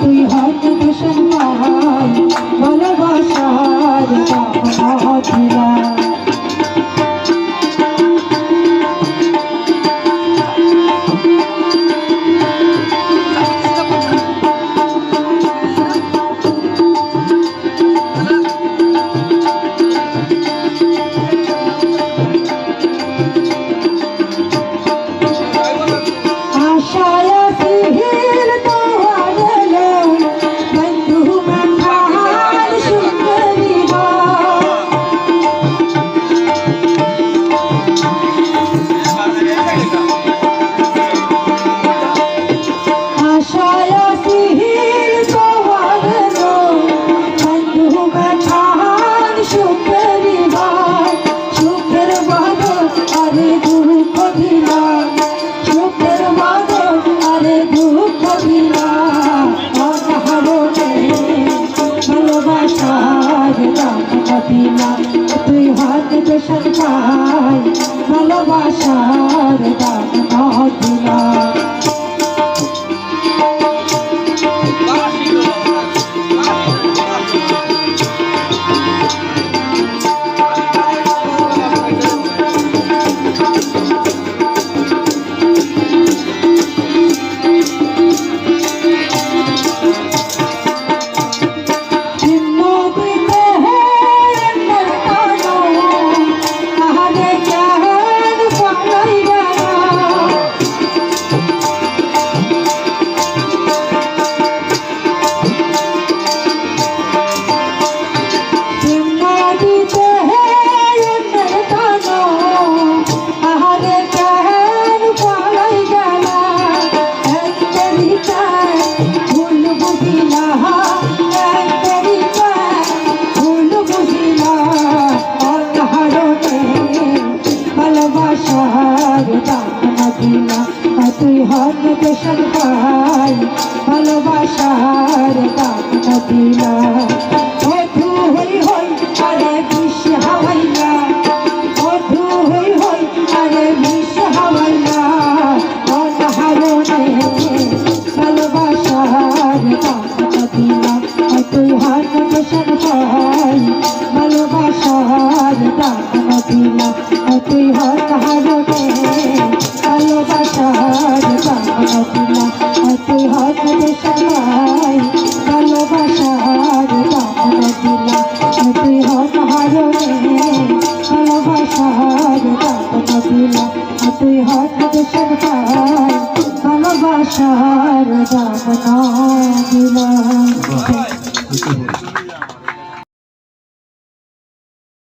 তুই হয়তো দূষণ ভালোবাসার তুই হাত পাই ভালোবাসার হন দেশন পাই ভালোবাসার দাম দিলা। মধু হই হই, আরে বিষ হাওয়াইলা। মধু হই হই, আরে বিষ হাওয়াইলা। অনাহারণে ভালোবাসার দাম দিলা। তুই হন দেশন পাই, ভালোবাসার দাম দিলা। তুই হন হারণে ভালোবাসার তুই হন দেশন পাই ভালোবাসার দাম দিলা তুই হন হারণে ভালোবাসার দাম দিলা হন দেশন পাই ভালোবাসার দাম দিলা